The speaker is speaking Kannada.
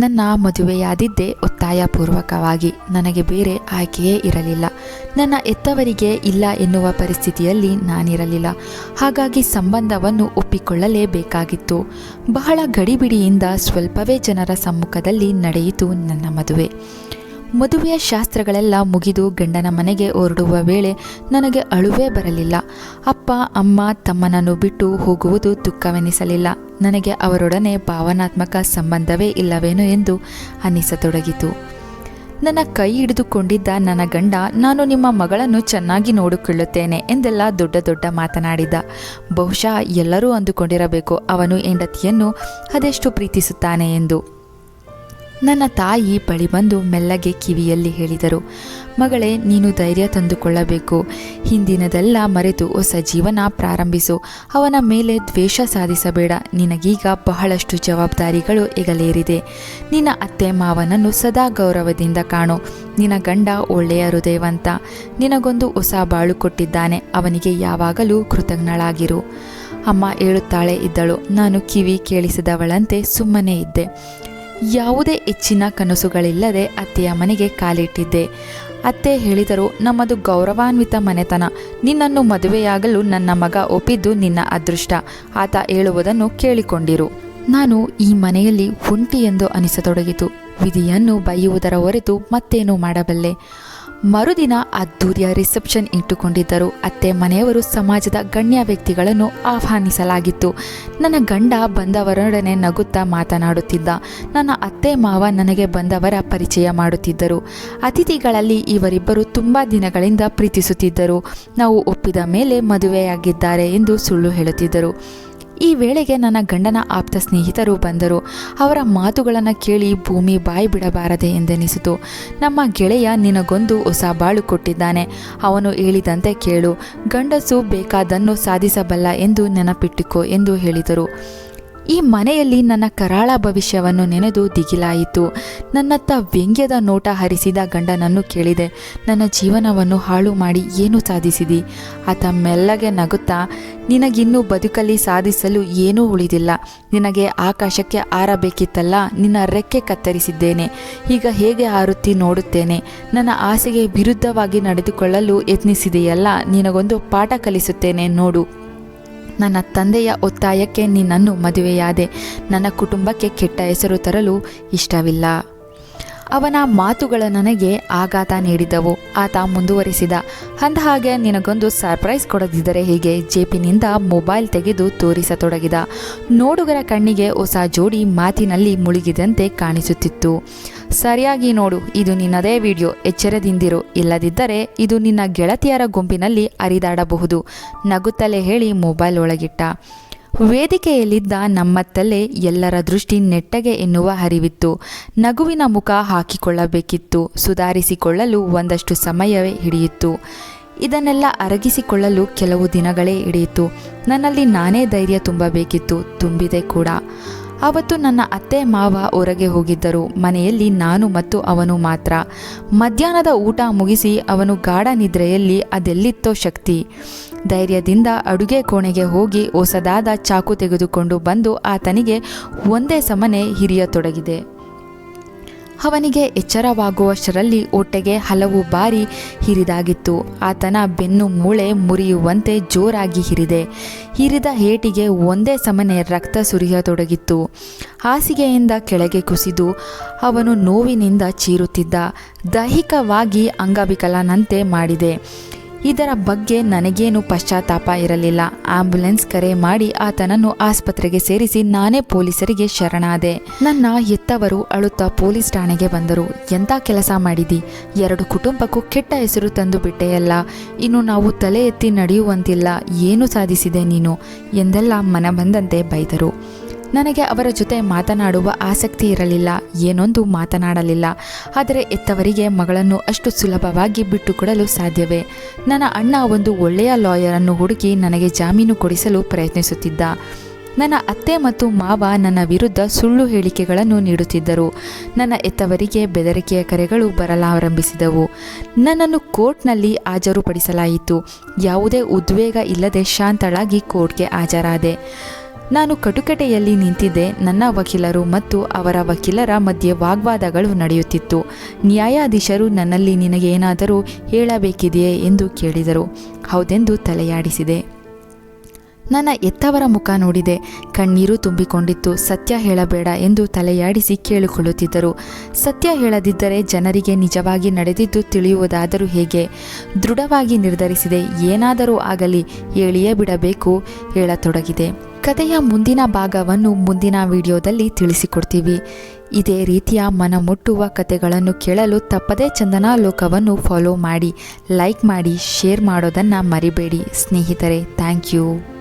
ನನ್ನ ಮದುವೆಯಾದಿದ್ದೇ ಒತ್ತಾಯಪೂರ್ವಕವಾಗಿ ನನಗೆ ಬೇರೆ ಆಯ್ಕೆಯೇ ಇರಲಿಲ್ಲ. ನನ್ನ ಎತ್ತವರಿಗೆ ಇಲ್ಲ ಎನ್ನುವ ಪರಿಸ್ಥಿತಿಯಲ್ಲಿ ನಾನಿರಲಿಲ್ಲ. ಹಾಗಾಗಿ ಸಂಬಂಧವನ್ನು ಒಪ್ಪಿಕೊಳ್ಳಲೇಬೇಕಾಗಿತ್ತು. ಬಹಳ ಗಡಿಬಿಡಿಯಿಂದ ಸ್ವಲ್ಪವೇ ಜನರ ಸಮ್ಮುಖದಲ್ಲಿ ನಡೆಯಿತು ನನ್ನ ಮದುವೆ. ಮದುವೆಯ ಶಾಸ್ತ್ರಗಳೆಲ್ಲ ಮುಗಿದು ಗಂಡನ ಮನೆಗೆ ಹೊರಡುವ ವೇಳೆ ನನಗೆ ಅಳುವೇ ಬರಲಿಲ್ಲ. ಅಪ್ಪ, ಅಮ್ಮ ತಮ್ಮನನ್ನು ಬಿಟ್ಟು ಹೋಗುವುದು ದುಃಖವೆನಿಸಲಿಲ್ಲ. ನನಗೆ ಅವರೊಡನೆ ಭಾವನಾತ್ಮಕ ಸಂಬಂಧವೇ ಇಲ್ಲವೇನೋ ಎಂದು ಅನ್ನಿಸತೊಡಗಿತು. ನನ್ನ ಕೈ ಹಿಡಿದುಕೊಂಡಿದ್ದ ನನ್ನ ಗಂಡ, ನಾನು ನಿಮ್ಮ ಮಗಳನ್ನು ಚೆನ್ನಾಗಿ ನೋಡಿಕೊಳ್ಳುತ್ತೇನೆ ಎಂದೆಲ್ಲ ದೊಡ್ಡ ದೊಡ್ಡ ಮಾತನಾಡಿದ. ಬಹುಶಃ ಎಲ್ಲರೂ ಅಂದುಕೊಂಡಿರಬೇಕು ಅವನು ಹೆಂಡತಿಯನ್ನು ಅದೆಷ್ಟು ಪ್ರೀತಿಸುತ್ತಾನೆ ಎಂದು. ನನ್ನ ತಾಯಿ ಬಳಿ ಬಂದು ಮೆಲ್ಲಗೆ ಕಿವಿಯಲ್ಲಿ ಹೇಳಿದರು, ಮಗಳೇ, ನೀನು ಧೈರ್ಯ ತಂದುಕೊಳ್ಳಬೇಕು. ಹಿಂದಿನದೆಲ್ಲ ಮರೆತು ಹೊಸ ಜೀವನ ಪ್ರಾರಂಭಿಸು. ಅವನ ಮೇಲೆ ದ್ವೇಷ ಸಾಧಿಸಬೇಡ. ನಿನಗೀಗ ಬಹಳಷ್ಟು ಜವಾಬ್ದಾರಿಗಳು ಎಗಲೇರಿದೆ. ನಿನ್ನ ಅತ್ತೆ ಮಾವನನ್ನು ಸದಾ ಗೌರವದಿಂದ ಕಾಣು. ನಿನ್ನ ಗಂಡ ಒಳ್ಳೆಯ ಹೃದಯವಂತ. ನಿನಗೊಂದು ಹೊಸ ಬಾಳು ಕೊಟ್ಟಿದ್ದಾನೆ. ಅವನಿಗೆ ಯಾವಾಗಲೂ ಕೃತಜ್ಞಳಾಗಿರು. ಅಮ್ಮ ಹೇಳುತ್ತಾಳೆ ಇದ್ದಳು, ನಾನು ಕಿವಿ ಕೇಳಿಸಿದವಳಂತೆ ಸುಮ್ಮನೆ ಇದ್ದೆ. ಯಾವುದೇ ಹೆಚ್ಚಿನ ಕನಸುಗಳಿಲ್ಲದೆ ಅತ್ತೆಯ ಮನೆಗೆ ಕಾಲಿಟ್ಟಿದ್ದೆ. ಅತ್ತೆ ಹೇಳಿದರು, ನಮ್ಮದು ಗೌರವಾನ್ವಿತ ಮನೆತನ. ನಿನ್ನನ್ನು ಮದುವೆಯಾಗಲು ನನ್ನ ಮಗ ಒಪ್ಪಿದ್ದು ನಿನ್ನ ಅದೃಷ್ಟ. ಆತ ಹೇಳುವುದನ್ನು ಕೇಳಿಕೊಂಡಿರು. ನಾನು ಈ ಮನೆಯಲ್ಲಿ ಒಂಟಿ ಎಂದು ಅನಿಸತೊಡಗಿತು. ವಿಧಿಯನ್ನು ಬೈಯುವುದರ ಹೊರತು ಮತ್ತೇನು ಮಾಡಬಲ್ಲೆ. ಮರುದಿನ ಅದ್ದೂರಿಯ ರಿಸೆಪ್ಷನ್ ಇಟ್ಟುಕೊಂಡಿದ್ದರು. ಅತ್ತೆ ಮನೆಯವರು ಸಮಾಜದ ಗಣ್ಯ ವ್ಯಕ್ತಿಗಳನ್ನು ಆಹ್ವಾನಿಸಲಾಗಿತ್ತು. ನನ್ನ ಗಂಡ ಬಂದವರೊಡನೆ ನಗುತ್ತಾ ಮಾತನಾಡುತ್ತಿದ್ದ. ನನ್ನ ಅತ್ತೆ ಮಾವ ನನಗೆ ಬಂದವರ ಪರಿಚಯ ಮಾಡುತ್ತಿದ್ದರು. ಅತಿಥಿಗಳಲ್ಲಿ ಇವರಿಬ್ಬರು ತುಂಬ ದಿನಗಳಿಂದ ಪ್ರೀತಿಸುತ್ತಿದ್ದರು. ನಾವು ಒಪ್ಪಿದ ಮೇಲೆ ಮದುವೆಯಾಗಿದ್ದಾರೆ ಎಂದು ಸುಳ್ಳು ಹೇಳುತ್ತಿದ್ದರು. ಈ ವೇಳೆಗೆ ನನ್ನ ಗಂಡನ ಆಪ್ತ ಸ್ನೇಹಿತರು ಬಂದರು. ಅವರ ಮಾತುಗಳನ್ನು ಕೇಳಿ ಭೂಮಿ ಬಾಯಿ ಬಿಡಬಾರದೆ ಎಂದೆನಿಸಿತು. ನಮ್ಮ ಗೆಳೆಯ ನಿನಗೊಂದು ಹೊಸ ಬಾಳು ಕೊಟ್ಟಿದ್ದಾನೆ. ಅವನು ಹೇಳಿದಂತೆ ಕೇಳು. ಗಂಡಸು ಬೇಕಾದನ್ನು ಸಾಧಿಸಬಲ್ಲ ಎಂದು ನೆನಪಿಟ್ಟುಕೋ ಎಂದು ಹೇಳಿದರು. ಈ ಮನೆಯಲ್ಲಿ ನನ್ನ ಕರಾಳ ಭವಿಷ್ಯವನ್ನು ನೆನೆದು ದಿಗಿಲಾಯಿತು. ನನ್ನತ್ತ ವ್ಯಂಗ್ಯದ ನೋಟ ಹರಿಸಿದ ಗಂಡನನ್ನು ಕೇಳಿದೆ. ನನ್ನ ಜೀವನವನ್ನು ಹಾಳು ಮಾಡಿ ಏನು ಸಾಧಿಸಿದಿ? ಆತ ಮೆಲ್ಲಗೆ ನಗುತ್ತಾ, ನಿನಗಿನ್ನೂ ಬದುಕಲ್ಲಿ ಸಾಧಿಸಲು ಏನೂ ಉಳಿದಿಲ್ಲ. ನಿನಗೆ ಆಕಾಶಕ್ಕೆ ಆರಬೇಕಿತ್ತಲ್ಲ ನಿನ್ನ ರೆಕ್ಕೆ ಕತ್ತರಿಸಿದ್ದೇನೆ. ಈಗ ಹೇಗೆ ಹಾರುತ್ತಿ ನೋಡುತ್ತೇನೆ? ನನ್ನ ಆಸೆಗೆ ವಿರುದ್ಧವಾಗಿ ನಡೆದುಕೊಳ್ಳಲು ಯತ್ನಿಸಿದೆಯಲ್ಲ, ನಿನಗೊಂದು ಪಾಠ ಕಲಿಸುತ್ತೇನೆ ನೋಡು. ನನ್ನ ತಂದೆಯ ಒತ್ತಾಯಕ್ಕೆ ನಿನ್ನನ್ನು ಮದುವೆಯಾದೆ. ನನ್ನ ಕುಟುಂಬಕ್ಕೆ ಕೆಟ್ಟ ಹೆಸರು ತರಲು ಇಷ್ಟವಿಲ್ಲ. ಅವನ ಮಾತುಗಳು ನನಗೆ ಆಘಾತ ನೀಡಿದವು. ಆತ ಮುಂದುವರಿಸಿದ. ಅಂದಹಾಗೆ ನಿನಗೊಂದು ಸರ್ಪ್ರೈಸ್ ಕೊಡದಿದ್ದರೆ ಹೀಗೆ? ಜೇಪಿನಿಂದ ಮೊಬೈಲ್ ತೆಗೆದು ತೋರಿಸತೊಡಗಿದ. ನೋಡುಗರ ಕಣ್ಣಿಗೆ ಹೊಸ ಜೋಡಿ ಮಾತಿನಲ್ಲಿ ಮುಳುಗಿದಂತೆ ಕಾಣಿಸುತ್ತಿತ್ತು. ಸರಿಯಾಗಿ ನೋಡು, ಇದು ನಿನ್ನದೇ ವಿಡಿಯೋ, ಎಚ್ಚರದಿಂದಿರು. ಇಲ್ಲದಿದ್ದರೆ ಇದು ನಿನ್ನ ಗೆಳತಿಯರ ಗುಂಪಿನಲ್ಲಿ ಅರಿದಾಡಬಹುದು ನಗುತ್ತಲೇ ಹೇಳಿ ಮೊಬೈಲ್ ಒಳಗಿಟ್ಟ. ವೇದಿಕೆಯಲ್ಲಿದ್ದ ನಮ್ಮತ್ತಲ್ಲೇ ಎಲ್ಲರ ದೃಷ್ಟಿ ನೆಟ್ಟಗೆ ಎನ್ನುವ ಹರಿವಿತ್ತು. ನಗುವಿನ ಮುಖ ಹಾಕಿಕೊಳ್ಳಬೇಕಿತ್ತು. ಸುಧಾರಿಸಿಕೊಳ್ಳಲು ಒಂದಷ್ಟು ಸಮಯವೇ ಹಿಡಿಯಿತು ಇದನ್ನೆಲ್ಲ ಅರಗಿಸಿಕೊಳ್ಳಲು ಕೆಲವು ದಿನಗಳೇ ಹಿಡಿಯಿತು ನನ್ನಲ್ಲಿ ನಾನೇ ಧೈರ್ಯ ತುಂಬಬೇಕಿತ್ತು. ತುಂಬಿದೆ ಕೂಡ. ಅವತ್ತು ನನ್ನ ಅತ್ತೆ ಮಾವ ಹೊರಗೆ ಹೋಗಿದ್ದರು. ಮನೆಯಲ್ಲಿ ನಾನು ಮತ್ತು ಅವನು ಮಾತ್ರ. ಮಧ್ಯಾಹ್ನದ ಊಟ ಮುಗಿಸಿ ಅವನು ಗಾಢ ನಿದ್ರೆಯಲ್ಲಿ ಅದೆಲ್ಲಿತ್ತೋ ಶಕ್ತಿ. ಧೈರ್ಯದಿಂದ ಅಡುಗೆ ಕೋಣೆಗೆ ಹೋಗಿ ಹೊಸದಾದ ಚಾಕು ತೆಗೆದುಕೊಂಡು ಬಂದು ಆತನಿಗೆ ಒಂದೇ ಸಮನೆ ಹಿರಿಯತೊಡಗಿದೆ. ಅವನಿಗೆ ಎಚ್ಚರವಾಗುವಷ್ಟರಲ್ಲಿ ಹೊಟ್ಟೆಗೆ ಹಲವು ಬಾರಿ ಹಿರಿದಾಗಿತ್ತು. ಆತನ ಬೆನ್ನು ಮೂಳೆ ಮುರಿಯುವಂತೆ ಜೋರಾಗಿ ಹಿರಿದೆ. ಹಿರಿದ ಏಟಿಗೆ ಒಂದೇ ಸಮನೆ ರಕ್ತ ಸುರಿಯತೊಡಗಿತ್ತು. ಹಾಸಿಗೆಯಿಂದ ಕೆಳಗೆ ಕುಸಿದು ಅವನು ನೋವಿನಿಂದ ಚೀರುತ್ತಿದ್ದ. ದೈಹಿಕವಾಗಿ ಅಂಗವಿಕಲನಂತೆ ಮಾಡಿದೆ. ಇದರ ಬಗ್ಗೆ ನನಗೇನು ಪಶ್ಚಾತ್ತಾಪ ಇರಲಿಲ್ಲ. ಆಂಬ್ಯುಲೆನ್ಸ್ ಕರೆ ಮಾಡಿ ಆತನನ್ನು ಆಸ್ಪತ್ರೆಗೆ ಸೇರಿಸಿ ನಾನೇ ಪೊಲೀಸರಿಗೆ ಶರಣಾದೆ. ನನ್ನ ಹೆತ್ತವರು ಅಳುತ್ತಾ ಪೊಲೀಸ್ ಠಾಣೆಗೆ ಬಂದರು. ಎಂಥ ಕೆಲಸ ಮಾಡಿದಿ? ಎರಡು ಕುಟುಂಬಕ್ಕೂ ಕೆಟ್ಟ ಹೆಸರು ತಂದು ಬಿಟ್ಟೆಯಲ್ಲ. ಇನ್ನು ನಾವು ತಲೆ ಎತ್ತಿ ನಡೆಯುವಂತಿಲ್ಲ. ಏನು ಸಾಧಿಸಿದೆ ನೀನು? ಎಂದೆಲ್ಲ ಮನ ಬಂದಂತೆ ಬೈದರು. ನನಗೆ ಅವರ ಜೊತೆ ಮಾತನಾಡುವ ಆಸಕ್ತಿ ಇರಲಿಲ್ಲ, ಏನೊಂದು ಮಾತನಾಡಲಿಲ್ಲ. ಆದರೆ ಎತ್ತವರಿಗೆ ಮಗಳನ್ನು ಅಷ್ಟು ಸುಲಭವಾಗಿ ಬಿಟ್ಟುಕೊಡಲು ಸಾಧ್ಯವೇ? ನನ್ನ ಅಣ್ಣ ಒಂದು ಒಳ್ಳೆಯ ಲಾಯರನ್ನು ಹುಡುಕಿ ನನಗೆ ಜಾಮೀನು ಕೊಡಿಸಲು ಪ್ರಯತ್ನಿಸುತ್ತಿದ್ದ. ನನ್ನ ಅತ್ತೆ ಮತ್ತು ಮಾವ ನನ್ನ ವಿರುದ್ಧ ಸುಳ್ಳು ಹೇಳಿಕೆಗಳನ್ನು ನೀಡುತ್ತಿದ್ದರು. ನನ್ನ ಎತ್ತವರಿಗೆ ಬೆದರಿಕೆಯ ಕರೆಗಳು ಬರಲಾರಂಭಿಸಿದವು. ನನ್ನನ್ನು ಕೋರ್ಟ್ನಲ್ಲಿ ಹಾಜರುಪಡಿಸಲಾಯಿತು. ಯಾವುದೇ ಉದ್ವೇಗ ಇಲ್ಲದೆ ಶಾಂತಳಾಗಿ ಕೋರ್ಟ್ಗೆ ಹಾಜರಾದೆ. ನಾನು ಕಟುಕಟೆಯಲ್ಲಿ ನಿಂತಿದ್ದೆ. ನನ್ನ ವಕೀಲರು ಮತ್ತು ಅವರ ವಕೀಲರ ಮಧ್ಯೆ ವಾಗ್ವಾದಗಳು ನಡೆಯುತ್ತಿತ್ತು. ನ್ಯಾಯಾಧೀಶರು ನನ್ನಲ್ಲಿ ನಿನಗೆ ಏನಾದರೂ ಹೇಳಬೇಕಿದೆಯೇ ಎಂದು ಕೇಳಿದರು. ಹೌದೆಂದು ತಲೆಯಾಡಿಸಿದೆ. ನನ್ನ ಎತ್ತವರ ಮುಖ ನೋಡಿದೆ. ಕಣ್ಣೀರು ತುಂಬಿಕೊಂಡಿತ್ತು. ಸತ್ಯ ಹೇಳಬೇಡ ಎಂದು ತಲೆಯಾಡಿಸಿ ಕೇಳಿಕೊಳ್ಳುತ್ತಿದ್ದರು. ಸತ್ಯ ಹೇಳದಿದ್ದರೆ ಜನರಿಗೆ ನಿಜವಾಗಿ ನಡೆದಿದ್ದು ತಿಳಿಯುವುದಾದರೂ ಹೇಗೆ? ದೃಢವಾಗಿ ನಿರ್ಧರಿಸಿದೆ. ಏನಾದರೂ ಆಗಲಿ, ಹೇಳಿಯೇ ಬಿಡಬೇಕು, ಹೇಳತೊಡಗಿದೆ. ಕಥೆಯ ಮುಂದಿನ ಭಾಗವನ್ನು ಮುಂದಿನ ವಿಡಿಯೋದಲ್ಲಿ ತಿಳಿಸಿಕೊಡ್ತೀವಿ. ಇದೇ ರೀತಿಯ ಮನಮುಟ್ಟುವ ಕಥೆಗಳನ್ನು ಕೇಳಲು ತಪ್ಪದೇ ಚಂದನ ಲೋಕವನ್ನು ಫಾಲೋ ಮಾಡಿ ಲೈಕ್ ಮಾಡಿ ಶೇರ್ ಮಾಡೋದನ್ನು ಮರಿಬೇಡಿ. ಸ್ನೇಹಿತರೆ ಥ್ಯಾಂಕ್ ಯು